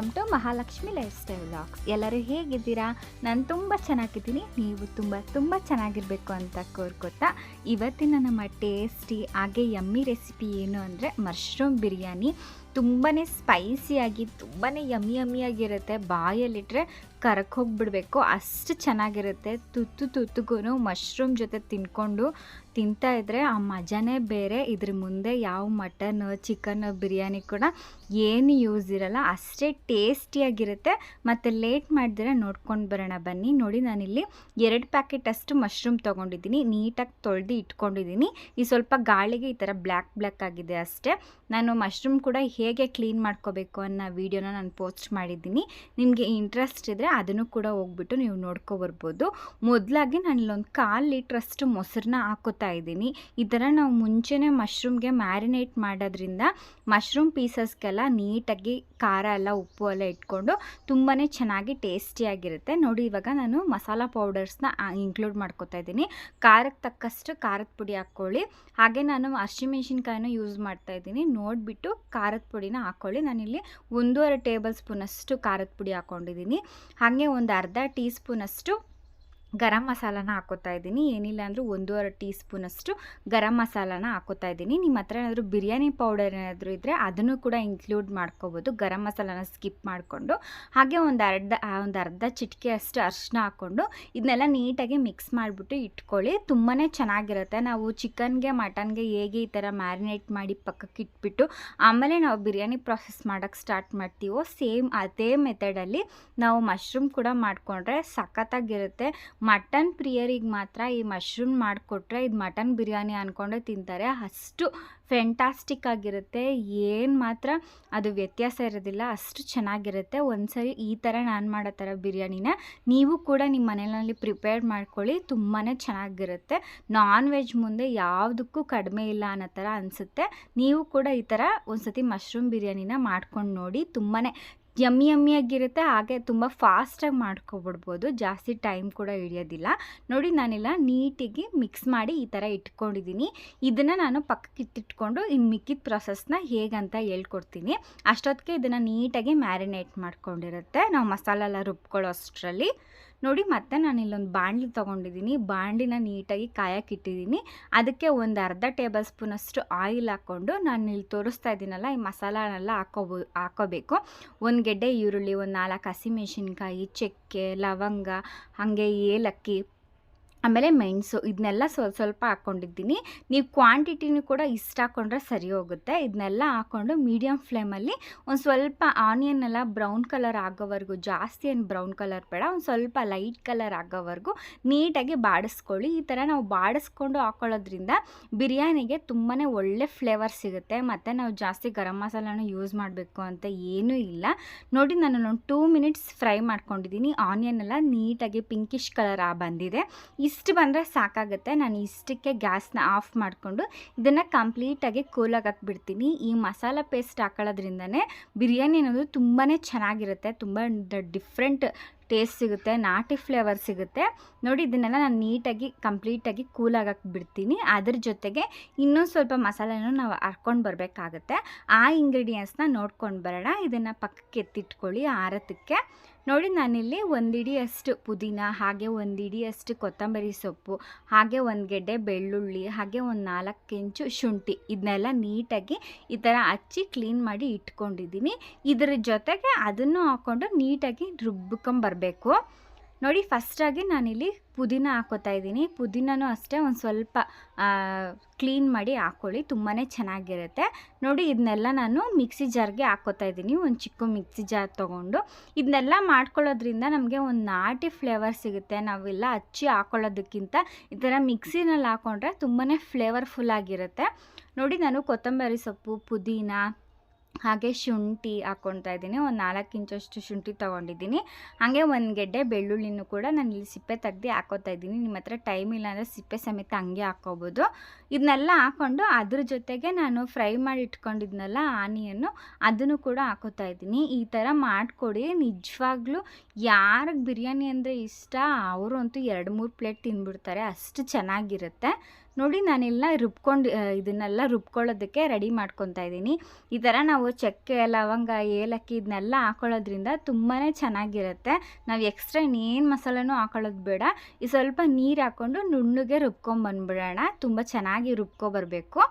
Welcome to Mahalakshmi lifestyle vlogs. ಎಲ್ಲರೂ ಹೇಗಿದ್ದೀರಾ? ನಾನು ತುಂಬ ಚೆನ್ನಾಗಿದ್ದೀನಿ. ನೀವು ತುಂಬ ತುಂಬ ಚೆನ್ನಾಗಿರಬೇಕು ಅಂತ ಕೋರ್ಕೊತಾ, ಇವತ್ತಿನ ನಮ್ಮ ಟೇಸ್ಟಿ, ಹಾಗೆ ಯಮ್ಮಿ ರೆಸಿಪಿ ಏನು ಅಂದರೆ ಮಶ್ರೂಮ್ ಬಿರಿಯಾನಿ. ತುಂಬಾ ಸ್ಪೈಸಿಯಾಗಿ ತುಂಬಾ ಯಮ್ಮಿ ಯಮ್ಮಿಯಾಗಿರುತ್ತೆ. ಬಾಯಲ್ಲಿಟ್ಟರೆ ಕರಕ್ಕೆ ಹೋಗಿಬಿಡ್ಬೇಕು. ಅಷ್ಟು ಚೆನ್ನಾಗಿರುತ್ತೆ. ತುತ್ತು ತುತ್ತುಗೂ ಮಶ್ರೂಮ್ ಜೊತೆ ತಿನ್ಕೊಂಡು ತಿಂತಾ ಇದ್ದರೆ ಆ ಮಜಾನೇ ಬೇರೆ. ಇದ್ರ ಮುಂದೆ ಯಾವ ಮಟನ್, ಚಿಕನ್, ಬಿರಿಯಾನಿ ಕೂಡ ಏನು ಯೂಸ್ ಇರಲ್ಲ, ಅಷ್ಟೇ ಟೇಸ್ಟಿಯಾಗಿರುತ್ತೆ ಮತ್ತು ಲೇಟ್ ಮಾಡಿದ್ರೆ ನೋಡ್ಕೊಂಡು ಬರೋಣ ಬನ್ನಿ. ನೋಡಿ ನಾನಿಲ್ಲಿ ಎರಡು ಪ್ಯಾಕೆಟ್ ಅಷ್ಟು ಮಶ್ರೂಮ್ ತೊಗೊಂಡಿದ್ದೀನಿ. ನೀಟಾಗಿ ತೊಳೆದು ಇಟ್ಕೊಂಡಿದ್ದೀನಿ. ಈ ಸ್ವಲ್ಪ ಗಾಳಿಗೆ ಈ ಥರ ಬ್ಲ್ಯಾಕ್ ಬ್ಲ್ಯಾಕ್ ಆಗಿದೆ ಅಷ್ಟೇ. ನಾನು ಮಶ್ರೂಮ್ ಕೂಡ ಹೇಗೆ ಕ್ಲೀನ್ ಮಾಡ್ಕೋಬೇಕು ಅನ್ನೋ ವೀಡಿಯೋನ ನಾನು ಪೋಸ್ಟ್ ಮಾಡಿದ್ದೀನಿ. ನಿಮಗೆ ಇಂಟ್ರೆಸ್ಟ್ ಇದ್ದರೆ ಅದನ್ನು ಕೂಡ ಹೋಗ್ಬಿಟ್ಟು ನೀವು ನೋಡ್ಕೊಬರ್ಬೋದು ಮೊದಲಾಗಿ ನಾನು ಇಲ್ಲೊಂದು ಕಾಲು ಲೀಟ್ರಷ್ಟು ಮೊಸರನ್ನ ಹಾಕೋತಾ ಇದ್ದೀನಿ. ಈ ಥರ ನಾವು ಮುಂಚೆನೇ ಮಶ್ರೂಮ್ಗೆ ಮ್ಯಾರಿನೇಟ್ ಮಾಡೋದ್ರಿಂದ ಮಶ್ರೂಮ್ ಪೀಸಸ್ಗೆಲ್ಲ ನೀಟಾಗಿ ಖಾರ ಎಲ್ಲ ಉಪ್ಪು ಎಲ್ಲ ಇಟ್ಕೊಂಡು ತುಂಬಾ ಚೆನ್ನಾಗಿ ಟೇಸ್ಟಿಯಾಗಿರುತ್ತೆ. ನೋಡಿ, ಇವಾಗ ನಾನು ಮಸಾಲ ಪೌಡರ್ಸ್ನ ಇನ್ಕ್ಲೂಡ್ ಮಾಡ್ಕೊತಾ ಇದ್ದೀನಿ. ಖಾರಕ್ಕೆ ತಕ್ಕಷ್ಟು ಖಾರದ ಪುಡಿ ಹಾಕ್ಕೊಳ್ಳಿ. ಹಾಗೆ ನಾನು ಹಸಿಮೆಣ್ಸಿನ್ಕಾಯಿನೂ ಯೂಸ್ ಮಾಡ್ತಾ ಇದ್ದೀನಿ. ನೋಡಿಬಿಟ್ಟು ಖಾರದ ಪುಡಿನ ಹಾಕ್ಕೊಳ್ಳಿ. ನಾನಿಲ್ಲಿ ಒಂದೂವರೆ ಟೇಬಲ್ ಸ್ಪೂನಷ್ಟು ಖಾರದ ಪುಡಿ ಹಾಕ್ಕೊಂಡಿದ್ದೀನಿ. ಹಾಗೆ ಒಂದು ಅರ್ಧ ಟೀ ಸ್ಪೂನಷ್ಟು ಗರಂ ಮಸಾಲನ ಹಾಕೋತಾ ಇದ್ದೀನಿ. ಏನಿಲ್ಲ ಅಂದರೂ ಒಂದೂವರೆ ಟೀ ಸ್ಪೂನಷ್ಟು ಗರಂ ಮಸಾಲನ ಹಾಕೋತಾ ಇದ್ದೀನಿ. ನಿಮ್ಮ ಹತ್ರ ಏನಾದರೂ ಬಿರಿಯಾನಿ ಪೌಡರ್ ಏನಾದರೂ ಇದ್ದರೆ ಅದನ್ನು ಕೂಡ ಇನ್ಕ್ಲೂಡ್ ಮಾಡ್ಕೋಬೋದು. ಗರಂ ಮಸಾಲನ ಸ್ಕಿಪ್ ಮಾಡಿಕೊಂಡು, ಹಾಗೆ ಒಂದು ಅರ್ಧ ಒಂದು ಅರ್ಧ ಚಿಟಿಕೆ ಅಷ್ಟು ಅರಿಶಿನ ಹಾಕ್ಕೊಂಡು ಇದನ್ನೆಲ್ಲ ನೀಟಾಗಿ ಮಿಕ್ಸ್ ಮಾಡಿಬಿಟ್ಟು ಇಟ್ಕೊಳ್ಳಿ. ತುಂಬಾ ಚೆನ್ನಾಗಿರುತ್ತೆ. ನಾವು ಚಿಕನ್ಗೆ, ಮಟನ್ಗೆ ಹೇಗೆ ಈ ಥರ ಮ್ಯಾರಿನೇಟ್ ಮಾಡಿ ಪಕ್ಕಕ್ಕೆ ಇಟ್ಬಿಟ್ಟು, ಆಮೇಲೆ ನಾವು ಬಿರಿಯಾನಿ ಪ್ರಾಸೆಸ್ ಮಾಡೋಕ್ಕೆ ಸ್ಟಾರ್ಟ್ ಮಾಡ್ತೀವೋ, ಸೇಮ್ ಅದೇ ಮೆಥಡಲ್ಲಿ ನಾವು ಮಶ್ರೂಮ್ ಕೂಡ ಮಾಡಿಕೊಂಡ್ರೆ ಸಖತ್ತಾಗಿರುತ್ತೆ. ಮಟನ್ ಪ್ರಿಯರಿಗೆ ಮಾತ್ರ ಈ ಮಶ್ರೂಮ್ ಮಾಡಿಕೊಟ್ರೆ ಇದು ಮಟನ್ ಬಿರಿಯಾನಿ ಅಂದ್ಕೊಂಡೆ ತಿಂತಾರೆ. ಅಷ್ಟು ಫೆಂಟಾಸ್ಟಿಕ್ ಆಗಿರುತ್ತೆ. ಏನು ಮಾತ್ರ ಅದು ವ್ಯತ್ಯಾಸ ಇರೋದಿಲ್ಲ. ಅಷ್ಟು ಚೆನ್ನಾಗಿರುತ್ತೆ. ಒಂದ್ಸರಿ ಈ ಥರ ನಾನು ಮಾಡೋ ಥರ ಬಿರಿಯಾನಿನ ನೀವು ಕೂಡ ನಿಮ್ಮ ಮನೆಯಲ್ಲಿ ಪ್ರಿಪೇರ್ ಮಾಡ್ಕೊಳ್ಳಿ. ತುಂಬಾ ಚೆನ್ನಾಗಿರುತ್ತೆ. ನಾನ್ ವೆಜ್ ಮುಂದೆ ಯಾವುದಕ್ಕೂ ಕಡಿಮೆ ಇಲ್ಲ ಅನ್ನೋ ಥರ ಅನಿಸುತ್ತೆ. ನೀವು ಕೂಡ ಈ ಥರ ಒಂದ್ಸತಿ ಮಶ್ರೂಮ್ ಬಿರಿಯಾನಿನ ಮಾಡ್ಕೊಂಡು ನೋಡಿ. ತುಂಬಾ ಯಮ್ಮಿ ಯಮ್ಮಿಯಾಗಿರುತ್ತೆ, ಹಾಗೆ ತುಂಬ ಫಾಸ್ಟಾಗಿ ಮಾಡ್ಕೊಬಿಡ್ಬೋದು. ಜಾಸ್ತಿ ಟೈಮ್ ಕೂಡ ಹಿಡಿಯೋದಿಲ್ಲ. ನೋಡಿ ನಾನೆಲ್ಲ ನೀಟಿಗೆ ಮಿಕ್ಸ್ ಮಾಡಿ ಈ ಥರ ಇಟ್ಕೊಂಡಿದ್ದೀನಿ. ಇದನ್ನು ನಾನು ಪಕ್ಕಕ್ಕೆ ಇನ್ನು ಮಿಕ್ಕಿದ ಪ್ರೊಸೆಸ್ನ ಹೇಗಂತ ಹೇಳ್ಕೊಡ್ತೀನಿ. ಅಷ್ಟೊತ್ತಿಗೆ ಇದನ್ನು ನೀಟಾಗಿ ಮ್ಯಾರಿನೇಟ್ ಮಾಡ್ಕೊಂಡಿರುತ್ತೆ. ನಾವು ಮಸಾಲೆಲ್ಲ ರುಬ್ಕೊಳ್ಳೋ ಅಷ್ಟರಲ್ಲಿ. ನೋಡಿ ಮತ್ತೆ ನಾನು ಇಲ್ಲೊಂದು ಬಾಣಲಿ ತೊಗೊಂಡಿದ್ದೀನಿ. ಬಾಣಲಿನ ನೀಟಾಗಿ ಕಾಯಕ್ಕೆ ಇಟ್ಟಿದ್ದೀನಿ. ಅದಕ್ಕೆ ಒಂದು ಅರ್ಧ ಟೇಬಲ್ ಸ್ಪೂನಷ್ಟು ಆಯಿಲ್ ಹಾಕ್ಕೊಂಡು ನಾನು ಇಲ್ಲಿ ತೋರಿಸ್ತಾ ಇದ್ದೀನಲ್ಲ, ಈ ಮಸಾಲನೆಲ್ಲ ಹಾಕೋಬೋ, ಹಾಕೋಬೇಕು. ಒಂದು ಗೆಡ್ಡೆ ಈರುಳ್ಳಿ, ಒಂದು ನಾಲ್ಕು ಹಸಿಮೆಣಸಿನ್ಕಾಯಿ ಚಕ್ಕೆ, ಲವಂಗ, ಹಾಗೆ ಏಲಕ್ಕಿ ಆಮೇಲೆ ಮೆಣಸು ಇದನ್ನೆಲ್ಲ ಸ್ವಲ್ಪ ಸ್ವಲ್ಪ ಹಾಕ್ಕೊಂಡಿದ್ದೀನಿ ನೀವು ಕ್ವಾಂಟಿಟಿನೂ ಕೂಡ ಇಷ್ಟ ಹಾಕ್ಕೊಂಡ್ರೆ ಸರಿ ಹೋಗುತ್ತೆ. ಇದನ್ನೆಲ್ಲ ಹಾಕ್ಕೊಂಡು ಮೀಡಿಯಮ್ ಫ್ಲೇಮಲ್ಲಿ ಒಂದು ಸ್ವಲ್ಪ ಆನಿಯನ್ ಎಲ್ಲ ಬ್ರೌನ್ ಕಲರ್ ಆಗೋವರೆಗೂ, ಜಾಸ್ತಿ ಏನು ಬ್ರೌನ್ ಕಲರ್ ಬೇಡ, ಒಂದು ಸ್ವಲ್ಪ ಲೈಟ್ ಕಲರ್ ಆಗೋವರೆಗೂ ನೀಟಾಗಿ ಬಾಡಿಸ್ಕೊಳ್ಳಿ. ಈ ಥರ ನಾವು ಬಾಡಿಸ್ಕೊಂಡು ಹಾಕ್ಕೊಳ್ಳೋದ್ರಿಂದ ಬಿರಿಯಾನಿಗೆ ತುಂಬಾ ಒಳ್ಳೆ ಫ್ಲೇವರ್ ಸಿಗುತ್ತೆ. ಮತ್ತು ನಾವು ಜಾಸ್ತಿ ಗರಂ ಮಸಾಲನ ಯೂಸ್ ಮಾಡಬೇಕು ಅಂತ ಏನೂ ಇಲ್ಲ. ನೋಡಿ, ನಾನು ಒಂದು ಟೂ ಮಿನಿಟ್ಸ್ ಫ್ರೈ ಮಾಡ್ಕೊಂಡಿದ್ದೀನಿ. ಆನಿಯನ್ ಎಲ್ಲ ನೀಟಾಗಿ ಪಿಂಕಿಶ್ ಕಲರ್ ಆ ಬಂದಿದೆ. ಇಷ್ಟು ಬಂದರೆ ಸಾಕಾಗುತ್ತೆ. ನಾನು ಇಷ್ಟಕ್ಕೆ ಗ್ಯಾಸ್ನ ಆಫ್ ಮಾಡಿಕೊಂಡು ಇದನ್ನು ಕಂಪ್ಲೀಟಾಗಿ ಕೂಲಾಗಿ ಹಾಕ್ಬಿಡ್ತೀನಿ. ಈ ಮಸಾಲ ಪೇಸ್ಟ್ ಹಾಕೊಳ್ಳೋದ್ರಿಂದನೇ ಬಿರಿಯಾನಿ ಅನ್ನೋದು ತುಂಬಾ ಚೆನ್ನಾಗಿರುತ್ತೆ. ತುಂಬ ಡಿಫ್ರೆಂಟ್ ಟೇಸ್ಟ್ ಸಿಗುತ್ತೆ, ನಾಟಿ ಫ್ಲೇವರ್ ಸಿಗುತ್ತೆ. ನೋಡಿ, ಇದನ್ನೆಲ್ಲ ನಾನು ನೀಟಾಗಿ ಕಂಪ್ಲೀಟಾಗಿ ಕೂಲಾಗಿ ಬಿಡ್ತೀನಿ ಅದ್ರ ಜೊತೆಗೆ ಇನ್ನೊಂದು ಸ್ವಲ್ಪ ಮಸಾಲೆನೂ ನಾವು ಹರ್ಕೊಂಡು ಬರಬೇಕಾಗತ್ತೆ. ಆ ಇಂಗ್ರೀಡಿಯೆಂಟ್ಸ್ನ ನೋಡ್ಕೊಂಡು ಬರೋಣ. ಇದನ್ನು ಪಕ್ಕಕ್ಕೆ ಎತ್ತಿಟ್ಕೊಳ್ಳಿ ಆರತಕ್ಕೆ. ನೋಡಿ ನಾನಿಲ್ಲಿ ಒಂದಿಡಿಯಷ್ಟು ಪುದೀನ, ಹಾಗೆ ಒಂದಿಡಿಯಷ್ಟು ಕೊತ್ತಂಬರಿ ಸೊಪ್ಪು, ಹಾಗೆ ಒಂದು ಗೆಡ್ಡೆ ಬೆಳ್ಳುಳ್ಳಿ, ಹಾಗೆ ಒಂದು ನಾಲ್ಕು ಇಂಚು ಶುಂಠಿ ಇದನ್ನೆಲ್ಲ ನೀಟಾಗಿ ಈ ಥರ ಹಚ್ಚಿ ಕ್ಲೀನ್ ಮಾಡಿ ಇಟ್ಕೊಂಡಿದ್ದೀನಿ. ಇದರ ಜೊತೆಗೆ ಅದನ್ನು ಹಾಕ್ಕೊಂಡು ನೀಟಾಗಿ ರುಬ್ಕೊಂಬರಬೇಕು. ನೋಡಿ ಫಸ್ಟಾಗಿ ನಾನಿಲ್ಲಿ ಪುದೀನ ಹಾಕೋತಾ ಇದ್ದೀನಿ. ಪುದೀನೂ ಅಷ್ಟೇ ಒಂದು ಸ್ವಲ್ಪ ಕ್ಲೀನ್ ಮಾಡಿ ಹಾಕ್ಕೊಳ್ಳಿ ತುಂಬಾ ಚೆನ್ನಾಗಿರುತ್ತೆ. ನೋಡಿ ಇದನ್ನೆಲ್ಲ ನಾನು ಮಿಕ್ಸಿ ಜಾರ್ಗೆ ಹಾಕೋತಾ ಇದ್ದೀನಿ. ಒಂದು ಚಿಕ್ಕ ಮಿಕ್ಸಿ ಜಾರ್ ತೊಗೊಂಡು. ಇದನ್ನೆಲ್ಲ ಮಾಡ್ಕೊಳ್ಳೋದ್ರಿಂದ ನಮಗೆ ಒಂದು ನಾಟಿ ಫ್ಲೇವರ್ ಸಿಗುತ್ತೆ. ನಾವೆಲ್ಲ ಹಚ್ಚಿ ಹಾಕ್ಕೊಳ್ಳೋದಕ್ಕಿಂತ ಈ ಥರ ಮಿಕ್ಸಿನಲ್ಲಿ ಹಾಕ್ಕೊಂಡ್ರೆ ತುಂಬಾ ಫ್ಲೇವರ್ಫುಲ್ ಆಗಿರುತ್ತೆ. ನೋಡಿ, ನಾನು ಕೊತ್ತಂಬರಿ ಸೊಪ್ಪು, ಪುದೀನ ಹಾಗೆ ಶುಂಠಿ ಹಾಕ್ಕೊಳ್ತಾ ಇದ್ದೀನಿ. ಒಂದು ನಾಲ್ಕು ಇಂಚಷ್ಟು ಶುಂಠಿ ತೊಗೊಂಡಿದ್ದೀನಿ. ಹಾಗೆ ಒಂದು ಗೆಡ್ಡೆ ಬೆಳ್ಳುಳ್ಳಿನೂ ಕೂಡ ನಾನು ಇಲ್ಲಿ ಸಿಪ್ಪೆ ತೆಗ್ದು ಹಾಕೋತಾ ಇದ್ದೀನಿ. ನಿಮ್ಮ ಹತ್ರ ಟೈಮ್ ಇಲ್ಲ ಅಂದರೆ ಸಿಪ್ಪೆ ಸಮೇತ ಹಂಗೆ ಹಾಕ್ಕೋಬೋದು ಇದನ್ನೆಲ್ಲ ಹಾಕ್ಕೊಂಡು ಅದ್ರ ಜೊತೆಗೆ ನಾನು ಫ್ರೈ ಮಾಡಿ ಇಟ್ಕೊಂಡಿದ್ನಲ್ಲ ಆನಿಯನ್ನು ಅದನ್ನು ಕೂಡ ಹಾಕೋತಾ ಇದ್ದೀನಿ. ಈ ಥರ ಮಾಡಿಕೊಡಿ. ನಿಜವಾಗ್ಲೂ ಯಾರಿಗೆ ಬಿರಿಯಾನಿ ಅಂದರೆ ಇಷ್ಟ, ಅವರು ಅಂತೂ ಎರಡು ಮೂರು ಪ್ಲೇಟ್ ತಿಂದ್ಬಿಡ್ತಾರೆ ಅಷ್ಟು ಚೆನ್ನಾಗಿರುತ್ತೆ. ನೋಡಿ ನಾನೆಲ್ಲ ರುಬ್ಕೊಂಡು ಇದನ್ನೆಲ್ಲ ರುಬ್ಕೊಳ್ಳೋದಕ್ಕೆ ರೆಡಿ ಮಾಡ್ಕೊತಾ ಇದ್ದೀನಿ. ಈ ಥರ ನಾವು ಚಕ್ಕೆ, ಲವಂಗ, ಏಲಕ್ಕಿ ಇದನ್ನೆಲ್ಲ ಹಾಕೊಳ್ಳೋದ್ರಿಂದ ತುಂಬಾ ಚೆನ್ನಾಗಿರುತ್ತೆ. ನಾವು ಎಕ್ಸ್ಟ್ರಾ ಇನ್ನೇನು ಮಸಾಲೆನೂ ಹಾಕೊಳ್ಳೋದು ಬೇಡ. ಈ ಸ್ವಲ್ಪ ನೀರು ಹಾಕ್ಕೊಂಡು ನುಣ್ಣಗೆ ರುಬ್ಕೊಂಬಂದ್ಬಿಡೋಣ. ತುಂಬ ಚೆನ್ನಾಗಿ ರುಬ್ಕೊಬರ್ಬೇಕು.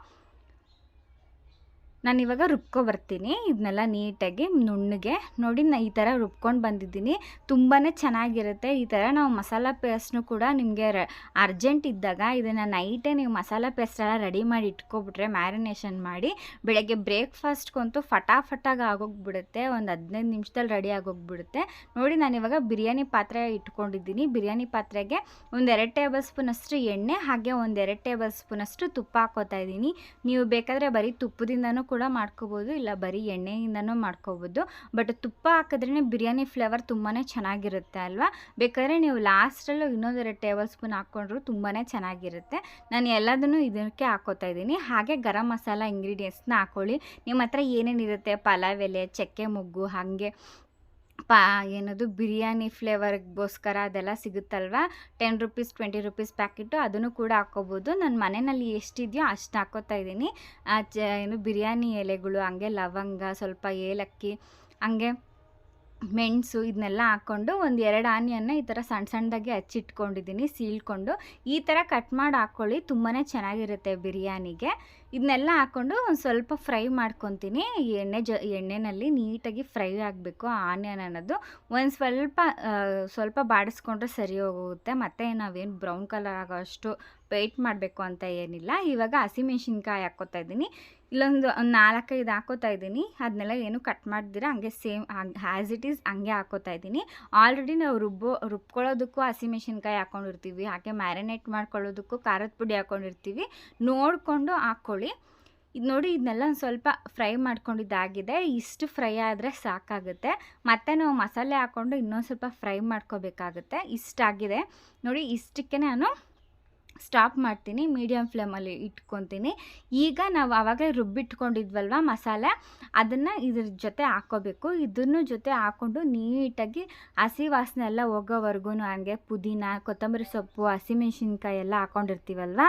ನಾನು ಇವಾಗ ರುಬ್ಕೊ ಬರ್ತೀನಿ. ಇದನ್ನೆಲ್ಲ ನೀಟಾಗಿ ನುಣ್ಣಗೆ. ನೋಡಿ, ನಾ ಈ ಥರ ರುಬ್ಕೊಂಡು ಬಂದಿದ್ದೀನಿ. ತುಂಬಾ ಚೆನ್ನಾಗಿರುತ್ತೆ ಈ ಥರ ನಾವು ಮಸಾಲ ಪೇಸ್ಟ್ನು ಕೂಡ ನಿಮಗೆ ರ, ಅರ್ಜೆಂಟ್ ಇದ್ದಾಗ ಇದನ್ನು ನೈಟೇ ನೀವು ಮಸಾಲ ಪೇಸ್ಟೆಲ್ಲ ರೆಡಿ ಮಾಡಿ ಇಟ್ಕೊಬಿಟ್ರೆ ಮ್ಯಾರಿನೇಷನ್ ಮಾಡಿ ಬೆಳಗ್ಗೆ ಬ್ರೇಕ್ಫಾಸ್ಟ್ಗಂತೂ ಫಟಾಫಟಾಗಿ ಆಗೋಗ್ಬಿಡುತ್ತೆ. ಒಂದು ಹದಿನೈದು ನಿಮಿಷದಲ್ಲಿ ರೆಡಿ ಆಗೋಗ್ಬಿಡುತ್ತೆ. ನೋಡಿ, ನಾನು ಇವಾಗ ಬಿರಿಯಾನಿ ಪಾತ್ರೆ ಇಟ್ಕೊಂಡಿದ್ದೀನಿ. ಬಿರಿಯಾನಿ ಪಾತ್ರೆಗೆ ಒಂದೆರಡು ಟೇಬಲ್ ಸ್ಪೂನಷ್ಟು ಎಣ್ಣೆ, ಹಾಗೆ ಒಂದೆರಡು ಟೇಬಲ್ ಸ್ಪೂನಷ್ಟು ತುಪ್ಪ ಹಾಕೋತಾ ಇದ್ದೀನಿ. ನೀವು ಬೇಕಾದರೆ ಬರೀ ತುಪ್ಪದಿಂದನೂ ಕೂಡ ಮಾಡ್ಕೋಬೋದು, ಇಲ್ಲ ಬರೀ ಎಣ್ಣೆಯಿಂದನೂ ಮಾಡ್ಕೋಬೋದು. ಬಟ್ ತುಪ್ಪ ಹಾಕಿದ್ರೇ ಬಿರಿಯಾನಿ ಫ್ಲೇವರ್ ತುಂಬಾ ಚೆನ್ನಾಗಿರುತ್ತೆ ಅಲ್ವಾ? ಬೇಕಾದರೆ ನೀವು ಲಾಸ್ಟಲ್ಲೂ ಇನ್ನೊಂದೆರಡು ಟೇಬಲ್ ಸ್ಪೂನ್ ಹಾಕ್ಕೊಂಡ್ರು ತುಂಬಾ ಚೆನ್ನಾಗಿರುತ್ತೆ. ನಾನು ಎಲ್ಲದನ್ನು ಇದಕ್ಕೆ ಹಾಕೋತಾ ಇದ್ದೀನಿ. ಹಾಗೆ ಗರಂ ಮಸಾಲ ಇಂಗ್ರೀಡಿಯೆಂಟ್ಸ್ನ ಹಾಕ್ಕೊಳ್ಳಿ ನಿಮ್ಮ ಹತ್ರ ಏನೇನಿರುತ್ತೆ? ಪಲಾವ್ ಎಲೆ, ಚಕ್ಕೆ, ಮೊಗ್ಗು, ಹಾಗೆ ಪಾ ಏನದು ಬಿರಿಯಾನಿ ಫ್ಲೇವರ್ಗೋಸ್ಕರ ಅದೆಲ್ಲ ಸಿಗುತ್ತಲ್ವ? Ten rupees twenty rupees packet ಅದನ್ನು ಕೂಡ ಹಾಕ್ಕೋಬೋದು. ನನ್ನ ಮನೆಯಲ್ಲಿ ಎಷ್ಟಿದೆಯೋ ಅಷ್ಟು ಹಾಕೋತಾ ಇದ್ದೀನಿ. ಏನು ಬಿರಿಯಾನಿ ಎಲೆಗಳು, ಹಂಗೆ ಲವಂಗ, ಸ್ವಲ್ಪ ಏಲಕ್ಕಿ, ಹಂಗೆ ಮೆಣಸು ಇದನ್ನೆಲ್ಲ ಹಾಕ್ಕೊಂಡು ಒಂದು ಎರಡು ಆನಿಯನ್ನ ಈ ಥರ ಸಣ್ಣ ಸಣ್ಣದಾಗಿ ಹಚ್ಚಿಟ್ಕೊಂಡಿದ್ದೀನಿ ಸೀಳ್ಕೊಂಡು. ಈ ಥರ ಕಟ್ ಮಾಡಿ ಹಾಕ್ಕೊಳ್ಳಿ ತುಂಬಾ ಚೆನ್ನಾಗಿರುತ್ತೆ ಬಿರಿಯಾನಿಗೆ. ಇದನ್ನೆಲ್ಲ ಹಾಕ್ಕೊಂಡು ಒಂದು ಸ್ವಲ್ಪ ಫ್ರೈ ಮಾಡ್ಕೊತೀನಿ. ಎಣ್ಣೆ ಜ ಎಣ್ಣೆಯಲ್ಲಿ ನೀಟಾಗಿ ಫ್ರೈ ಆಗಬೇಕು ಆನಿಯನ್ ಅನ್ನೋದು. ಒಂದು ಸ್ವಲ್ಪ ಸ್ವಲ್ಪ ಬಾಡಿಸ್ಕೊಂಡ್ರೆ ಸರಿ ಹೋಗುತ್ತೆ. ಮತ್ತು ನಾವೇನು ಬ್ರೌನ್ ಕಲರ್ ಆಗೋ ಅಷ್ಟು ವೆಯ್ಟ್ ಮಾಡಬೇಕು ಅಂತ ಏನಿಲ್ಲ. ಇವಾಗ ಹಸಿಮೆಣ್ಸಿನ್ಕಾಯಿ ಹಾಕ್ಕೋತಾ ಇದ್ದೀನಿ. ಇಲ್ಲೊಂದು ಒಂದು ನಾಲ್ಕೈದು ಹಾಕೋತಾ ಇದ್ದೀನಿ. ಅದನ್ನೆಲ್ಲ ಏನು ಕಟ್ ಮಾಡ್ದಿರ, ಹಂಗೆ ಸೇಮ್ ಆ್ಯಸ್ ಇಟ್ ಈಸ್ ಹಂಗೆ ಹಾಕೋತಾ ಇದ್ದೀನಿ. ಆಲ್ರೆಡಿ ನಾವು ರುಬ್ಬೋ, ರುಬ್ಕೊಳ್ಳೋದಕ್ಕೂ ಹಸಿಮೆಣ್ಸಿನ್ಕಾಯಿ ಹಾಕ್ಕೊಂಡಿರ್ತೀವಿ ಹಾಗೆ ಮ್ಯಾರಿನೇಟ್ ಮಾಡ್ಕೊಳ್ಳೋದಕ್ಕೂ ಖಾರದ ಪುಡಿ ಹಾಕ್ಕೊಂಡಿರ್ತೀವಿ ನೋಡಿಕೊಂಡು ಹಾಕ್ಕೊಳ್ಳಿ. ಇದು ನೋಡಿ ಇದನ್ನೆಲ್ಲ ಒಂದು ಸ್ವಲ್ಪ ಫ್ರೈ ಮಾಡ್ಕೊಂಡಿದ್ದಾಗಿದೆ ಇಷ್ಟು ಫ್ರೈ ಆದರೆ ಸಾಕಾಗುತ್ತೆ. ಮತ್ತು ನಾವು ಮಸಾಲೆ ಹಾಕ್ಕೊಂಡು ಇನ್ನೊಂದು ಸ್ವಲ್ಪ ಫ್ರೈ ಮಾಡ್ಕೋಬೇಕಾಗುತ್ತೆ. ಇಷ್ಟಾಗಿದೆ. ನೋಡಿ ಇಷ್ಟಕ್ಕೆ ನಾನು ಸ್ಟಾಪ್ ಮಾಡ್ತೀನಿ ಮೀಡಿಯಮ್ ಫ್ಲೇಮಲ್ಲಿ ಇಟ್ಕೊತೀನಿ. ಈಗ ನಾವು ಆವಾಗಲೇ ರುಬ್ಬಿಟ್ಕೊಂಡಿದ್ವಲ್ವ ಮಸಾಲೆ? ಅದನ್ನು ಇದ್ರ ಜೊತೆ ಹಾಕ್ಕೋಬೇಕು ಇದನ್ನು ಜೊತೆ ಹಾಕ್ಕೊಂಡು ನೀಟಾಗಿ ಹಸಿ ವಾಸನೆ ಎಲ್ಲ ಹೋಗೋವರೆಗೂ ಹಂಗೆ ಪುದೀನ, ಕೊತ್ತಂಬರಿ ಸೊಪ್ಪು ಹಸಿಮೆಣ್ಸಿನ್ಕಾಯಿ ಎಲ್ಲ ಹಾಕ್ಕೊಂಡಿರ್ತೀವಲ್ವ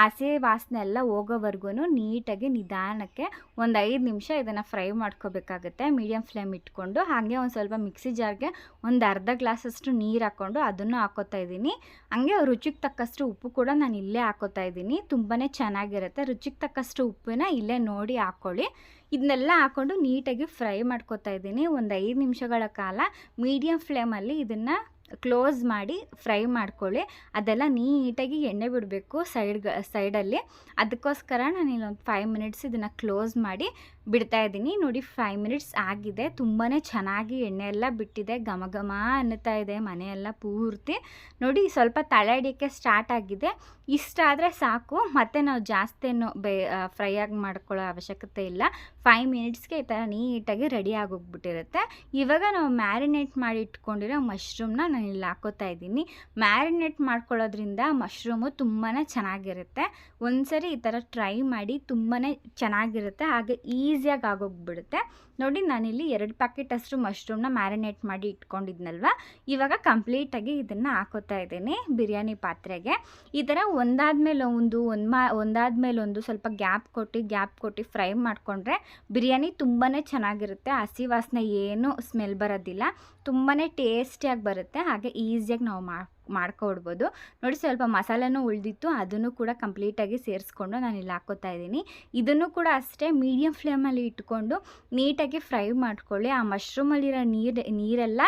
ಹಸಿ ವಾಸನೆ ಎಲ್ಲ ಹೋಗೋವರೆಗೂ ನೀಟಾಗಿ ನಿಧಾನಕ್ಕೆ ಒಂದು ಐದು ನಿಮಿಷ ಇದನ್ನು ಫ್ರೈ ಮಾಡ್ಕೋಬೇಕಾಗುತ್ತೆ. ಮೀಡಿಯಮ್ ಫ್ಲೇಮ್ ಇಟ್ಕೊಂಡು ಹಾಗೆ ಒಂದು ಸ್ವಲ್ಪ ಮಿಕ್ಸಿ ಜಾರ್ಗೆ ಒಂದು ಅರ್ಧ ಗ್ಲಾಸಷ್ಟು ನೀರು ಹಾಕ್ಕೊಂಡು ಅದನ್ನು ಹಾಕೋತಾ ಇದ್ದೀನಿ. ಹಾಗೆ ರುಚಿಗೆ ತಕ್ಕಷ್ಟು ಉಪ್ಪು ಕೂಡ ನಾನು ಇಲ್ಲೇ ಹಾಕೋತಾ ಇದ್ದೀನಿ. ತುಂಬಾ ಚೆನ್ನಾಗಿರುತ್ತೆ. ರುಚಿಗೆ ತಕ್ಕಷ್ಟು ಉಪ್ಪನ್ನ ಇಲ್ಲೇ ನೋಡಿ ಹಾಕ್ಕೊಳ್ಳಿ ಇದನ್ನೆಲ್ಲ ಹಾಕ್ಕೊಂಡು ನೀಟಾಗಿ ಫ್ರೈ ಮಾಡ್ಕೋತಾ ಇದ್ದೀನಿ. ಒಂದು ಐದು ನಿಮಿಷಗಳ ಕಾಲ ಮೀಡಿಯಮ್ ಫ್ಲೇಮಲ್ಲಿ ಇದನ್ನು ಕ್ಲೋಸ್ ಮಾಡಿ ಫ್ರೈ ಮಾಡ್ಕೊಳ್ಳಿ. ಅದೆಲ್ಲ ನೀಟಾಗಿ ಎಣ್ಣೆ ಬಿಡಬೇಕು ಸೈಡ್ಗ, ಸೈಡಲ್ಲಿ. ಅದಕ್ಕೋಸ್ಕರ ನಾನು ಇಲ್ಲೊಂದು ಫೈವ್ ಮಿನಿಟ್ಸ್ ಇದನ್ನು ಕ್ಲೋಸ್ ಮಾಡಿ ಬಿಡ್ತಾ ಇದ್ದೀನಿ. ನೋಡಿ ಫೈವ್ ಮಿನಿಟ್ಸ್ ಆಗಿದೆ. ತುಂಬಾ ಚೆನ್ನಾಗಿ ಎಣ್ಣೆ ಎಲ್ಲ ಬಿಟ್ಟಿದೆ. ಘಮ ಘಮ ಅನ್ನುತ್ತಾ ಇದೆ. ಮನೆಯೆಲ್ಲ ಪೂರ್ತಿ. ನೋಡಿ ಸ್ವಲ್ಪ ತಳೆ ಹಿಡಿಯೋಕ್ಕೆ ಸ್ಟಾರ್ಟ್ ಆಗಿದೆ. ಇಷ್ಟ ಆದರೆ ಸಾಕು. ಮತ್ತು ನಾವು ಜಾಸ್ತಿ ಬೇ ಫ್ರೈ ಆಗಿ ಮಾಡ್ಕೊಳ್ಳೋ ಅವಶ್ಯಕತೆ ಇಲ್ಲ. ಫೈವ್ ಮಿನಿಟ್ಸ್ಗೆ ಈ ಥರ ನೀಟಾಗಿ ರೆಡಿ ಆಗೋಗ್ಬಿಟ್ಟಿರುತ್ತೆ. ಇವಾಗ ನಾವು ಮ್ಯಾರಿನೇಟ್ ಮಾಡಿ ಇಟ್ಕೊಂಡಿರೋ ಮಶ್ರೂಮ್ನ ನಾನು ಇಲ್ಲಿ ಹಾಕೋತಾ ಇದ್ದೀನಿ. ಮ್ಯಾರಿನೇಟ್ ಮಾಡ್ಕೊಳ್ಳೋದ್ರಿಂದ ಮಶ್ರೂಮು ತುಂಬಾ ಚೆನ್ನಾಗಿರುತ್ತೆ. ಒಂದ್ಸರಿ ಈ ಥರ ಟ್ರೈ ಮಾಡಿ ತುಂಬಾ ಚೆನ್ನಾಗಿರುತ್ತೆ. ಹಾಗೆ ಈಸಿಯಾಗಿ ಆಗೋಗ್ಬಿಡುತ್ತೆ. ನೋಡಿ, ನಾನಿಲ್ಲಿ ಎರಡು ಪ್ಯಾಕೆಟ್ ಅಷ್ಟು ಮಶ್ರೂಮ್ನ ಮ್ಯಾರಿನೇಟ್ ಮಾಡಿ ಇಟ್ಕೊಂಡಿದ್ನಲ್ವ? ಇವಾಗ ಕಂಪ್ಲೀಟಾಗಿ ಇದನ್ನು ಹಾಕೋತಾ ಇದ್ದೀನಿ ಬಿರಿಯಾನಿ ಪಾತ್ರೆಗೆ. ಈ ಥರ ಒಂದಾದ್ಮೇಲೆ ಒಂದು ಒಂದು ಮಾ, ಒಂದಾದ್ಮೇಲೆ ಒಂದು ಸ್ವಲ್ಪ ಗ್ಯಾಪ್ ಕೊಟ್ಟು ಗ್ಯಾಪ್ ಕೊಟ್ಟು ಫ್ರೈ ಮಾಡಿಕೊಂಡ್ರೆ ಬಿರಿಯಾನಿ ತುಂಬಾ ಚೆನ್ನಾಗಿರುತ್ತೆ. ಹಸಿ ವಾಸನೆ ಏನೂ ಸ್ಮೆಲ್ ಬರೋದಿಲ್ಲ. ತುಂಬಾ ಟೇಸ್ಟಿಯಾಗಿ ಬರುತ್ತೆ. ಹಾಗೆ ಈಸಿಯಾಗಿ ನಾವು ಮಾ ಮಾಡ್ಕೊಡ್ಬೋದು. ನೋಡಿ ಸ್ವಲ್ಪ ಮಸಾಲೆನೂ ಉಳಿದಿತ್ತು, ಅದನ್ನು ಕೂಡ ಕಂಪ್ಲೀಟಾಗಿ ಸೇರಿಸ್ಕೊಂಡು ನಾನು ಇಲ್ಲಿ ಹಾಕೋತಾ ಇದ್ದೀನಿ. ಇದನ್ನು ಕೂಡ ಅಷ್ಟೇ ಮೀಡಿಯಮ್ ಫ್ಲೇಮಲ್ಲಿ ಇಟ್ಕೊಂಡು ನೀಟಾಗಿ ಫ್ರೈ ಮಾಡ್ಕೊಳ್ಳಿ. ಆ ಮಶ್ರೂಮಲ್ಲಿರೋ ನೀರು, ನೀರೆಲ್ಲ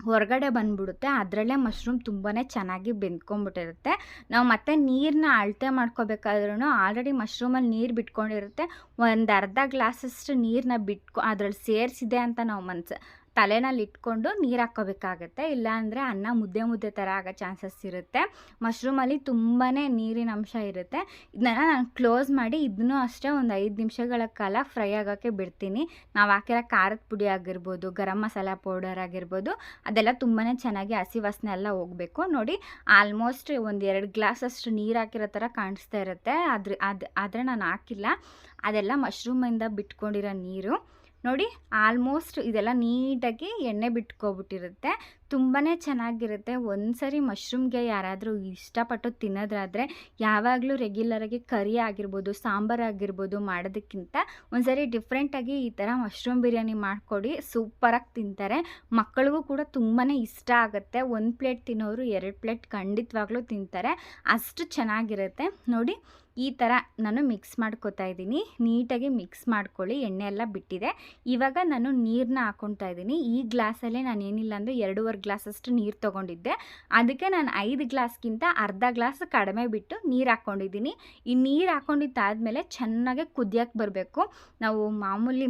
ಹೊರಗಡೆ ಬಂದ್ಬಿಡುತ್ತೆ. ಅದರಲ್ಲೇ ಮಶ್ರೂಮ್ ತುಂಬಾ ಚೆನ್ನಾಗಿ ಬೆಂದ್ಕೊಂಡ್ಬಿಟ್ಟಿರುತ್ತೆ ನಾವು ಮತ್ತೆ ನೀರನ್ನ ಅಳತೆ ಮಾಡ್ಕೋಬೇಕಾದ್ರೂ ಆಲ್ರೆಡಿ ಮಶ್ರೂಮಲ್ಲಿ ನೀರು ಬಿಟ್ಕೊಂಡಿರುತ್ತೆ. ಒಂದು ಅರ್ಧ ಗ್ಲಾಸಷ್ಟು ನೀರನ್ನ ಬಿಟ್ಕೊ, ಅದರಲ್ಲಿ ಸೇರಿಸಿದೆ ಅಂತ ನಾವು ಮನ್ಸು ತಲೆನಲ್ಲಿ ಇಟ್ಕೊಂಡು ನೀರು ಹಾಕ್ಕೋಬೇಕಾಗತ್ತೆ. ಇಲ್ಲಾಂದರೆ ಅನ್ನ ಮುದ್ದೆ ಮುದ್ದೆ ಥರ ಆಗೋ ಚಾನ್ಸಸ್ ಇರುತ್ತೆ. ಮಶ್ರೂಮಲ್ಲಿ ತುಂಬಾ ನೀರಿನ ಅಂಶ ಇರುತ್ತೆ. ಇದನ್ನ ನಾನು ಕ್ಲೋಸ್ ಮಾಡಿ ಇದನ್ನೂ ಅಷ್ಟೇ ಒಂದು ಐದು ನಿಮಿಷಗಳ ಕಾಲ ಫ್ರೈ ಆಗೋಕ್ಕೆ ಬಿಡ್ತೀನಿ. ನಾವು ಹಾಕಿರೋ ಖಾರದ ಪುಡಿ ಆಗಿರ್ಬೋದು, ಗರಂ ಮಸಾಲ ಪೌಡರ್ ಆಗಿರ್ಬೋದು, ಅದೆಲ್ಲ ತುಂಬಾ ಚೆನ್ನಾಗಿ ಹಸಿ ವಾಸನೆ ಎಲ್ಲ ಹೋಗಬೇಕು. ನೋಡಿ, ಆಲ್ಮೋಸ್ಟ್ ಒಂದು ಎರಡು ಗ್ಲಾಸಷ್ಟು ನೀರು ಹಾಕಿರೋ ಥರ ಕಾಣಿಸ್ತಾ ಇರುತ್ತೆ. ಅದ್ರ ಅದು ಆದರೆ ನಾನು ಹಾಕಿಲ್ಲ. ಅದೆಲ್ಲ ಮಶ್ರೂಮಿಂದ ಬಿಟ್ಕೊಂಡಿರೋ ನೀರು. ನೋಡಿ ಆಲ್ಮೋಸ್ಟ್ ಇದೆಲ್ಲ ನೀಟಾಗಿ ಎಣ್ಣೆ ಬಿಟ್ಕೊಬಿಟ್ಟಿರುತ್ತೆ. ತುಂಬಾ ಚೆನ್ನಾಗಿರುತ್ತೆ. ಒಂದ್ಸರಿ ಮಶ್ರೂಮ್ಗೆ ಯಾರಾದರೂ ಇಷ್ಟಪಟ್ಟು ತಿನ್ನೋದಾದರೆ ಯಾವಾಗಲೂ ರೆಗ್ಯುಲರಾಗಿ ಕರಿ ಆಗಿರ್ಬೋದು, ಸಾಂಬಾರು ಆಗಿರ್ಬೋದು ಮಾಡೋದಕ್ಕಿಂತ ಒಂದ್ಸರಿ ಡಿಫ್ರೆಂಟಾಗಿ ಈ ಥರ ಮಶ್ರೂಮ್ ಬಿರಿಯಾನಿ ಮಾಡಿಕೊಡಿ. ಸೂಪರಾಗಿ ತಿಂತಾರೆ. ಮಕ್ಕಳಿಗೂ ಕೂಡ ತುಂಬಾ ಇಷ್ಟ ಆಗುತ್ತೆ. ಒಂದು ಪ್ಲೇಟ್ ತಿನ್ನೋರು ಎರಡು ಪ್ಲೇಟ್ ಖಂಡಿತವಾಗ್ಲೂ ತಿಂತಾರೆ. ಅಷ್ಟು ಚೆನ್ನಾಗಿರುತ್ತೆ. ನೋಡಿ ಈ ಥರ ನಾನು ಮಿಕ್ಸ್ ಮಾಡ್ಕೊತಾ ಇದ್ದೀನಿ. ನೀಟಾಗಿ ಮಿಕ್ಸ್ ಮಾಡ್ಕೊಳ್ಳಿ. ಎಣ್ಣೆ ಎಲ್ಲ ಬಿಟ್ಟಿದೆ. ಇವಾಗ ನಾನು ನೀರನ್ನ ಹಾಕ್ಕೊತಾ ಇದ್ದೀನಿ. ಈ ಗ್ಲಾಸಲ್ಲೇ ನಾನು ಏನಿಲ್ಲ ಅಂದರೆ ಎರಡೂವರೆ ಗ್ಲಾಸಷ್ಟು ನೀರು ತೊಗೊಂಡಿದ್ದೆ. ಅದಕ್ಕೆ ನಾನು ಐದು ಗ್ಲಾಸ್ಗಿಂತ ಅರ್ಧ ಗ್ಲಾಸ್ ಕಡಿಮೆ ಬಿಟ್ಟು ನೀರು ಹಾಕ್ಕೊಂಡಿದ್ದೀನಿ ಈ ನೀರು ಹಾಕ್ಕೊಂಡಿದ್ದಾದಮೇಲೆ ಚೆನ್ನಾಗಿ ಕುದಿಯೋಕ್ಕೆ ಬರಬೇಕು. ನಾವು ಮಾಮೂಲಿ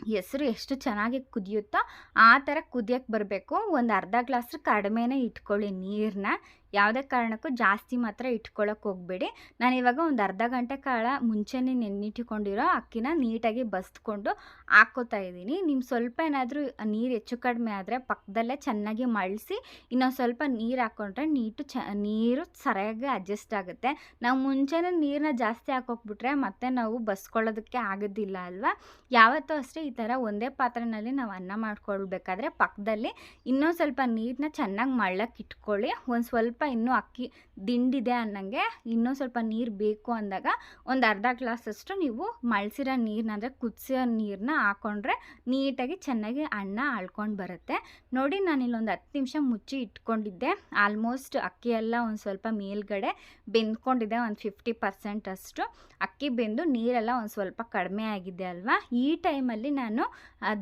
ಹೆಸರು ಎಷ್ಟು ಚೆನ್ನಾಗಿ ಕುದಿಯುತ್ತೋ ಆ ಥರ ಕುದಿಯೋಕ್ಕೆ ಬರಬೇಕು. ಒಂದು ಅರ್ಧ ಗ್ಲಾಸ್ ಕಡಿಮೆನೇ ಇಟ್ಕೊಳ್ಳಿ ನೀರನ್ನ ಯಾವುದೇ ಕಾರಣಕ್ಕೂ ಜಾಸ್ತಿ ಮಾತ್ರ ಇಟ್ಕೊಳ್ಳೋಕೆ ಹೋಗಬೇಡಿ. ನಾನು ಇವಾಗ ಒಂದು ಅರ್ಧ ಗಂಟೆ ಕಾಲ ಮುಂಚೆನೇ ನೆನ್ನಿಟ್ಟುಕೊಂಡಿರೋ ಅಕ್ಕಿನ ನೀಟಾಗಿ ಬಸ್ಕೊಂಡು ಹಾಕ್ಕೋತಾ ಇದ್ದೀನಿ. ನಿಮ್ಮ ಸ್ವಲ್ಪ ಏನಾದರೂ ನೀರು ಹೆಚ್ಚು ಕಡಿಮೆ ಆದರೆ ಪಕ್ಕದಲ್ಲೇ ಚೆನ್ನಾಗಿ ಮಳಿಸಿ, ಇನ್ನೊಂದು ಸ್ವಲ್ಪ ನೀರು ಹಾಕ್ಕೊಂಡ್ರೆ ನೀಟು ಚ, ನೀರು ಸರಿಯಾಗಿ ಅಡ್ಜಸ್ಟ್ ಆಗುತ್ತೆ. ನಾವು ಮುಂಚೆನೇ ನೀರನ್ನ ಜಾಸ್ತಿ ಹಾಕೋಕ್ಬಿಟ್ರೆ ಮತ್ತೆ ನಾವು ಬಸ್ಕೊಳ್ಳೋದಕ್ಕೆ ಆಗೋದಿಲ್ಲ ಅಲ್ವಾ? ಯಾವತ್ತೂ ಅಷ್ಟೇ ಈ ಥರ ಒಂದೇ ಪಾತ್ರೆಯಲ್ಲಿ ನಾವು ಅನ್ನ ಮಾಡ್ಕೊಳ್ಬೇಕಾದ್ರೆ ಪಕ್ಕದಲ್ಲಿ ಇನ್ನೊಂದು ಸ್ವಲ್ಪ ನೀರನ್ನ ಚೆನ್ನಾಗಿ ಮಳ್ಳಕ್ಕೆ ಇಟ್ಕೊಳ್ಳಿ. ಒಂದು ಸ್ವಲ್ಪ ಇನ್ನೂ ಅಕ್ಕಿ ದಿಂಡಿದೆ ಅನ್ನಂಗೆ ಇನ್ನೂ ಸ್ವಲ್ಪ ನೀರು ಬೇಕು ಅಂದಾಗ ಒಂದು ಅರ್ಧ ಗ್ಲಾಸಷ್ಟು ನೀವು ಮಳ್ಸಿರೋ ನೀರನ್ನ ಅಂದರೆ ಕುದಿಸಿರೋ ನೀರನ್ನ ಹಾಕ್ಕೊಂಡ್ರೆ ನೀಟಾಗಿ ಚೆನ್ನಾಗಿ ಅನ್ನ ಅಳ್ಕೊಂಡು ಬರುತ್ತೆ. ನೋಡಿ ನಾನು ಇಲ್ಲೊಂದು ಹತ್ತು ನಿಮಿಷ ಮುಚ್ಚಿ ಇಟ್ಕೊಂಡಿದ್ದೆ. ಆಲ್ಮೋಸ್ಟ್ ಅಕ್ಕಿ ಎಲ್ಲ ಒಂದು ಸ್ವಲ್ಪ ಮೇಲ್ಗಡೆ ಬೆಂದ್ಕೊಂಡಿದೆ, ಒಂದು ಫಿಫ್ಟಿ ಪರ್ಸೆಂಟ್ ಅಷ್ಟು. ಅಕ್ಕಿ ಬೆಂದು ನೀರೆಲ್ಲ ಒಂದು ಸ್ವಲ್ಪ ಕಡಿಮೆ ಆಗಿದೆ ಅಲ್ವಾ? ಈ ಟೈಮಲ್ಲಿ ನಾನು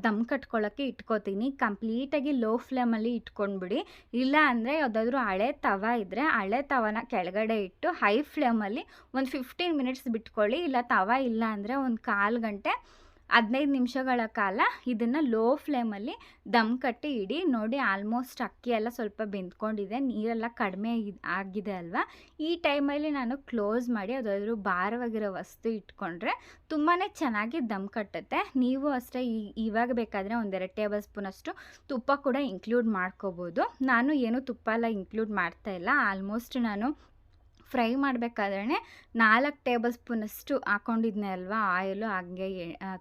ದಮ್ ಕಟ್ಕೊಳ್ಳೋಕ್ಕೆ ಇಟ್ಕೋತೀನಿ. ಕಂಪ್ಲೀಟಾಗಿ ಲೋ ಫ್ಲೇಮಲ್ಲಿ ಇಟ್ಕೊಂಡ್ಬಿಡಿ. ಇಲ್ಲ ಅಂದರೆ ಯಾವುದಾದ್ರೂ ಹಳೆ ತವ ಇದ್ದರೆ ಹಳೆ ತವನ ಕೆಳಗಡೆ ಇಟ್ಟು ಹೈ ಫ್ಲೇಮಲ್ಲಿ ಒಂದು ಫಿಫ್ಟೀನ್ ಮಿನಿಟ್ಸ್ ಬಿಟ್ಕೊಳ್ಳಿ. ಇಲ್ಲ ತವ ಇಲ್ಲ ಅಂದರೆ ಒಂದು ಕಾಲು ಗಂಟೆ ಹದಿನೈದು ನಿಮಿಷಗಳ ಕಾಲ ಇದನ್ನು ಲೋ ಫ್ಲೇಮಲ್ಲಿ ದಮ್ ಕಟ್ಟಿ ಇಡಿ, ನೋಡಿ ಆಲ್ಮೋಸ್ಟ್ ಅಕ್ಕಿ ಎಲ್ಲ ಸ್ವಲ್ಪ ಬೆಂದ್ಕೊಂಡಿದೆ, ನೀರೆಲ್ಲ ಕಡಿಮೆ ಆಗಿದೆ ಅಲ್ವಾ? ಈ ಟೈಮಲ್ಲಿ ನಾನು ಕ್ಲೋಸ್ ಮಾಡಿ ಅದಾದರೂ ಭಾರವಾಗಿರೋ ವಸ್ತು ಇಟ್ಕೊಂಡ್ರೆ ತುಂಬಾ ಚೆನ್ನಾಗಿ ದಮ್ ಕಟ್ಟುತ್ತೆ. ನೀವು ಅಷ್ಟೇ ಈ, ಇವಾಗ ಬೇಕಾದರೆ ಒಂದೆರಡು ಟೇಬಲ್ ಸ್ಪೂನಷ್ಟು ತುಪ್ಪ ಕೂಡ ಇನ್ಕ್ಲೂಡ್ ಮಾಡ್ಕೋಬೋದು. ನಾನು ಏನು ತುಪ್ಪ ಎಲ್ಲ ಇನ್ಕ್ಲೂಡ್ ಮಾಡ್ತಾ ಇಲ್ಲ. ಆಲ್ಮೋಸ್ಟ್ ನಾನು ಫ್ರೈ ಮಾಡಬೇಕಾದ್ರೆ ನಾಲ್ಕು ಟೇಬಲ್ ಸ್ಪೂನಷ್ಟು ಹಾಕ್ಕೊಂಡಿದ್ನೆ ಅಲ್ವಾ, ಆಯಿಲು, ಹಾಗೆ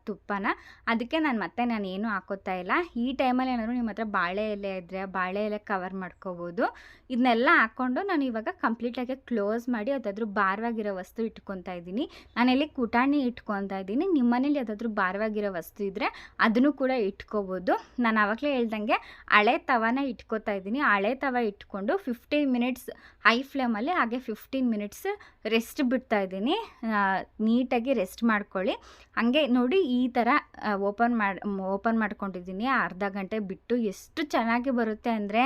ತುಪ್ಪನ. ಅದಕ್ಕೆ ನಾನು ಮತ್ತೆ ನಾನು ಏನೂ ಹಾಕೋತಾ ಇಲ್ಲ. ಈ ಟೈಮಲ್ಲಿ ಏನಾದರೂ ನಿಮ್ಮ ಹತ್ರ ಬಾಳೆ ಎಲೆ ಇದ್ದರೆ ಬಾಳೆ ಎಲೆ ಕವರ್ ಮಾಡ್ಕೋಬೋದು. ಇದನ್ನೆಲ್ಲ ಹಾಕ್ಕೊಂಡು ನಾನು ಇವಾಗ ಕಂಪ್ಲೀಟಾಗಿ ಕ್ಲೋಸ್ ಮಾಡಿ ಅದಾದ್ರೂ ಭಾರವಾಗಿರೋ ವಸ್ತು ಇಟ್ಕೊತಾ ಇದ್ದೀನಿ. ನಾನಿಲ್ಲಿ ಕುಟಾಣಿ ಇಟ್ಕೊತಾ ಇದ್ದೀನಿ. ನಿಮ್ಮನೇಲಿ ಯಾವುದಾದ್ರೂ ಭಾರವಾಗಿರೋ ವಸ್ತು ಇದ್ದರೆ ಅದನ್ನು ಕೂಡ ಇಟ್ಕೋಬೋದು. ನಾನು ಆವಾಗಲೇ ಹೇಳ್ದಂಗೆ ಹಳೆ ತವನ ಇಟ್ಕೋತಾ ಇದ್ದೀನಿ. ಹಳೆ ತವ ಇಟ್ಕೊಂಡು ಫಿಫ್ಟೀನ್ ಮಿನಿಟ್ಸ್ ಹೈ ಫ್ಲೇಮಲ್ಲಿ ಹಾಗೆ ಫಿಫ್ಟೀನ್ ಮಿನಿಟ್ಸ್ ರೆಸ್ಟ್ ಬಿಡ್ತಾ ಇದ್ದೀನಿ. ನೀಟಾಗಿ ರೆಸ್ಟ್ ಮಾಡ್ಕೊಳ್ಳಿ. ಹಾಗೆ ನೋಡಿ ಈ ಥರ ಓಪನ್ ಮಾಡಿ, ಓಪನ್ ಮಾಡ್ಕೊಂಡಿದ್ದೀನಿ. ಅರ್ಧ ಗಂಟೆ ಬಿಟ್ಟು ಎಷ್ಟು ಚೆನ್ನಾಗಿ ಬರುತ್ತೆ ಅಂದರೆ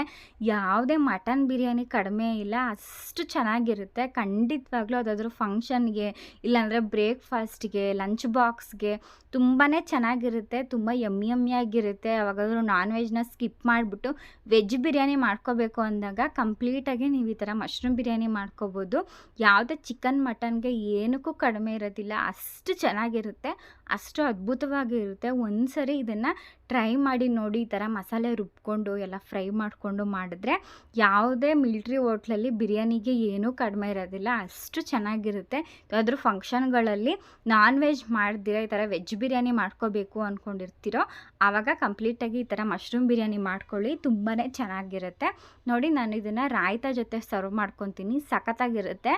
ಯಾವುದೇ ಮಟನ್ ಬಿರಿಯಾನಿ ಕಡಿಮೆ ಇಲ್ಲ, ಅಷ್ಟು ಚೆನ್ನಾಗಿರುತ್ತೆ. ಖಂಡಿತವಾಗ್ಲೂ ಅದಾದರೂ ಫಂಕ್ಷನ್ಗೆ ಇಲ್ಲಾಂದರೆ ಬ್ರೇಕ್ಫಾಸ್ಟ್ಗೆ, ಲಂಚ್ ಬಾಕ್ಸ್ಗೆ ತುಂಬಾ ಚೆನ್ನಾಗಿರುತ್ತೆ. ತುಂಬ ಎಮ್ಮಿ ಯಮ್ಮಿಯಾಗಿರುತ್ತೆ. ಯಾವಾಗಾದರೂ ನಾನ್ ವೆಜ್ನ ಸ್ಕಿಪ್ ಮಾಡಿಬಿಟ್ಟು ವೆಜ್ ಬಿರಿಯಾನಿ ಮಾಡ್ಕೋಬೇಕು ಅಂದಾಗ ಕಂಪ್ಲೀಟಾಗಿ ನೀವು ಈ ಥರ ಮಶ್ರೂಮ್ ಬಿರಿಯಾನಿ ಮಾಡ್ಕೋಬೋದು. ಯಾವುದೇ ಚಿಕನ್ ಮಟನ್ಗೆ ಏನಕ್ಕೂ ಕಡಿಮೆ ಇರೋದಿಲ್ಲ. ಅಷ್ಟು ಚೆನ್ನಾಗಿರುತ್ತೆ ಅಷ್ಟು ಅದ್ಭುತವಾಗಿರುತ್ತೆ. ಒಂದು ಸರಿ ಇದನ್ನು ಟ್ರೈ ಮಾಡಿ ನೋಡಿ ಈ ಥರ ಮಸಾಲೆ ರುಬ್ಕೊಂಡು ಎಲ್ಲ ಫ್ರೈ ಮಾಡಿಕೊಂಡು ಮಾಡಿದ್ರೆ ಯಾವುದೇ ಮಿಲ್ಟ್ರಿ ಹೋಟ್ಲಲ್ಲಿ ಬಿರಿಯಾನಿಗೆ ಏನೂ ಕಡಿಮೆ ಇರೋದಿಲ್ಲ, ಅಷ್ಟು ಚೆನ್ನಾಗಿರುತ್ತೆ. ಯಾವುದಾದ್ರೂ ಫಂಕ್ಷನ್ಗಳಲ್ಲಿ ನಾನ್ ವೆಜ್ ಮಾಡ್ದಿರ ಈ ಥರ ವೆಜ್ ಬಿರಿಯಾನಿ ಮಾಡ್ಕೋಬೇಕು ಅಂದ್ಕೊಂಡಿರ್ತೀರೋ ಆವಾಗ ಕಂಪ್ಲೀಟಾಗಿ ಈ ಥರ ಮಶ್ರೂಮ್ ಬಿರಿಯಾನಿ ಮಾಡ್ಕೊಳ್ಳಿ ತುಂಬಾ ಚೆನ್ನಾಗಿರುತ್ತೆ. ನೋಡಿ ನಾನು ಇದನ್ನು ರಾಯ್ತಾ ಜೊತೆ ಸರ್ವ್ ಮಾಡ್ಕೊತೀನಿ, ಸಖತ್ತಾಗಿರುತ್ತೆ.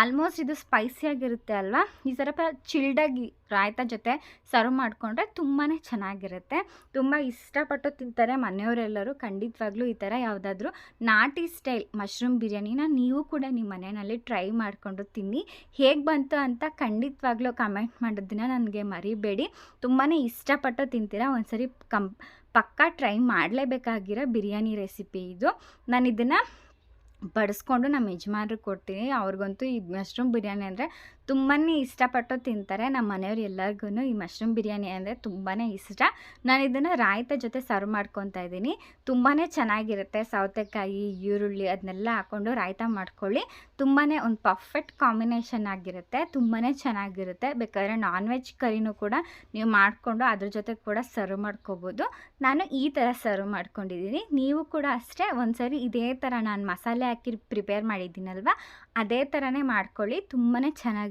ಆಲ್ಮೋಸ್ಟ್ ಇದು ಸ್ಪೈಸಿಯಾಗಿರುತ್ತೆ ಅಲ್ವಾ? ಈ ಸ್ವಲ್ಪ ಚಿಲ್ಡಾಗಿ ರಾಯ್ತಾ ಜೊತೆ ಸರ್ವ್ ಮಾಡಿಕೊಂಡ್ರೆ ತುಂಬಾ ಚೆನ್ನಾಗಿರುತ್ತೆ. ತುಂಬ ಇಷ್ಟಪಟ್ಟು ತಿಂತಾರೆ ಮನೆಯವರೆಲ್ಲರೂ. ಖಂಡಿತವಾಗ್ಲೂ ಈ ಥರ ಯಾವುದಾದ್ರೂ ನಾಟಿ ಸ್ಟೈಲ್ ಮಶ್ರೂಮ್ ಬಿರಿಯಾನಿನ ನೀವು ಕೂಡ ನಿಮ್ಮ ಮನೆಯಲ್ಲಿ ಟ್ರೈ ಮಾಡಿಕೊಂಡು ತಿನ್ನಿ. ಹೇಗೆ ಬಂತು ಅಂತ ಖಂಡಿತವಾಗ್ಲೂ ಕಮೆಂಟ್ ಮಾಡೋದನ್ನ ನನಗೆ ಮರಿಬೇಡಿ. ತುಂಬಾ ಇಷ್ಟಪಟ್ಟು ತಿಂತೀರಾ? ಒಂದ್ಸರಿ ಕಂ ಪಕ್ಕಾ ಟ್ರೈ ಮಾಡಲೇಬೇಕಾಗಿರೋ ಬಿರಿಯಾನಿ ರೆಸಿಪಿ ಇದು. ನಾನು ಇದನ್ನು ಬಡಿಸ್ಕೊಂಡು ನಮ್ಮ ಯಜಮಾನ್ರಿಗೆ ಕೊಡ್ತೀನಿ. ಅವ್ರಿಗಂತೂ ಈ ಮಶ್ರೂಮ್ ಬಿರಿಯಾನಿ ಅಂದರೆ ತುಂಬಾ ಇಷ್ಟಪಟ್ಟು ತಿಂತಾರೆ ನಮ್ಮ ಮನೆಯವ್ರು ಎಲ್ಲರಿಗೂ ಈ ಮಶ್ರೂಮ್ ಬಿರಿಯಾನಿ ಅಂದರೆ ತುಂಬಾ ಇಷ್ಟ. ನಾನು ಇದನ್ನು ರಾಯ್ತ ಜೊತೆ ಸರ್ವ್ ಮಾಡ್ಕೊತಾ ಇದ್ದೀನಿ. ತುಂಬಾ ಚೆನ್ನಾಗಿರುತ್ತೆ ಸೌತೆಕಾಯಿ, ಈರುಳ್ಳಿ ಅದನ್ನೆಲ್ಲ ಹಾಕ್ಕೊಂಡು ರಾಯ್ತ ಮಾಡ್ಕೊಳ್ಳಿ. ತುಂಬಾ ಒಂದು ಪರ್ಫೆಕ್ಟ್ ಕಾಂಬಿನೇಷನ್ ಆಗಿರುತ್ತೆ. ತುಂಬಾ ಚೆನ್ನಾಗಿರುತ್ತೆ. ಬೇಕಾದ್ರೆ ನಾನ್ ವೆಜ್ ಕರಿನೂ ಕೂಡ ನೀವು ಮಾಡಿಕೊಂಡು ಅದ್ರ ಜೊತೆ ಕೂಡ ಸರ್ವ್ ಮಾಡ್ಕೋಬೋದು. ನಾನು ಈ ಥರ ಸರ್ವ್ ಮಾಡ್ಕೊಂಡಿದ್ದೀನಿ. ನೀವು ಕೂಡ ಅಷ್ಟೇ ಒಂದ್ಸರಿ ಇದೇ ಥರ ನಾನು ಮಸಾಲೆ ಹಾಕಿ ಪ್ರಿಪೇರ್ ಮಾಡಿದ್ದೀನಲ್ವ? ಅದೇ ಥರನೇ ಮಾಡ್ಕೊಳ್ಳಿ. ತುಂಬಾ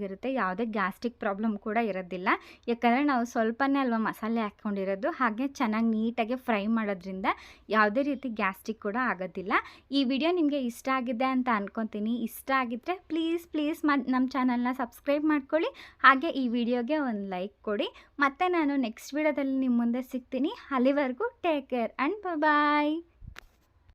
ಚೆನ್ನಾಗಿರುತ್ತೆ ಯಾವುದೇ ಗ್ಯಾಸ್ಟ್ರಿಕ್ ಪ್ರಾಬ್ಲಮ್ ಕೂಡ ಇರೋದಿಲ್ಲ. ಯಾಕಂದರೆ ನಾವು ಸ್ವಲ್ಪನೇ ಅಲ್ವಾ ಮಸಾಲೆ ಹಾಕ್ಕೊಂಡಿರೋದು, ಹಾಗೆ ಚೆನ್ನಾಗಿ ನೀಟಾಗಿ ಫ್ರೈ ಮಾಡೋದ್ರಿಂದ ಯಾವುದೇ ರೀತಿ ಗ್ಯಾಸ್ಟ್ರಿಕ್ ಕೂಡ ಆಗೋದಿಲ್ಲ. ಈ ವಿಡಿಯೋ ನಿಮಗೆ ಇಷ್ಟ ಆಗಿದೆ ಅಂತ ಅಂದ್ಕೊತೀನಿ ಇಷ್ಟ ಆಗಿದ್ದರೆ ಪ್ಲೀಸ್ ಪ್ಲೀಸ್ ಮ ನಮ್ಮ ಚಾನಲ್ನ ಸಬ್ಸ್ಕ್ರೈಬ್ ಮಾಡ್ಕೊಳ್ಳಿ. ಹಾಗೆ ಈ ವಿಡಿಯೋಗೆ ಒಂದು ಲೈಕ್ ಕೊಡಿ. ಮತ್ತು ನಾನು ನೆಕ್ಸ್ಟ್ ವಿಡಿಯೋದಲ್ಲಿ ನಿಮ್ಮ ಮುಂದೆ ಸಿಗ್ತೀನಿ. ಅಲ್ಲಿವರೆಗೂ ಟೇಕ್ ಕೇರ್ ಆ್ಯಂಡ್ ಬಾಯ್